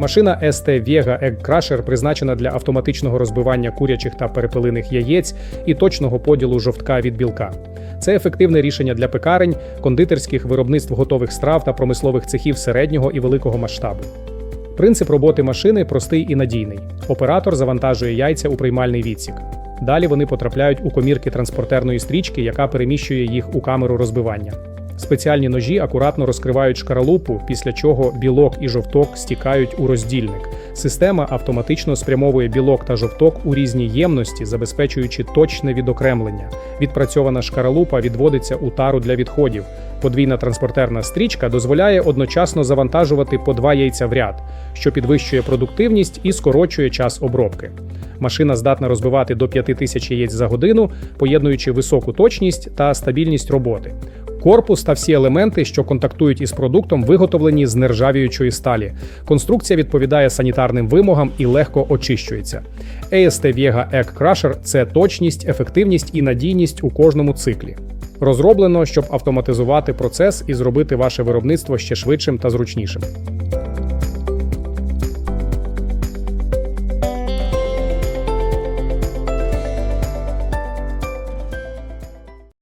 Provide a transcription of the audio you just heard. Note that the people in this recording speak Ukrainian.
Машина ST Vega Egg Crusher призначена для автоматичного розбивання курячих та перепелиних яєць і точного поділу жовтка від білка. Це ефективне рішення для пекарень, кондитерських виробництв готових страв та промислових цехів середнього і великого масштабу. Принцип роботи машини простий і надійний. Оператор завантажує яйця у приймальний відсік. Далі вони потрапляють у комірки транспортерної стрічки, яка переміщує їх у камеру розбивання. Спеціальні ножі акуратно розкривають шкаралупу, після чого білок і жовток стікають у роздільник. Система автоматично спрямовує білок та жовток у різні ємності, забезпечуючи точне відокремлення. Відпрацьована шкаралупа відводиться у тару для відходів. Подвійна транспортерна стрічка дозволяє одночасно завантажувати по два яйця в ряд, що підвищує продуктивність і скорочує час обробки. Машина здатна розбивати до 5000 яєць за годину, поєднуючи високу точність та стабільність роботи. Корпус та всі елементи, що контактують із продуктом, виготовлені з нержавіючої сталі. Конструкція відповідає санітарним вимогам і легко очищується. AST Vega Egg Crusher – це точність, ефективність і надійність у кожному циклі. Розроблено, щоб автоматизувати процес і зробити ваше виробництво ще швидшим та зручнішим.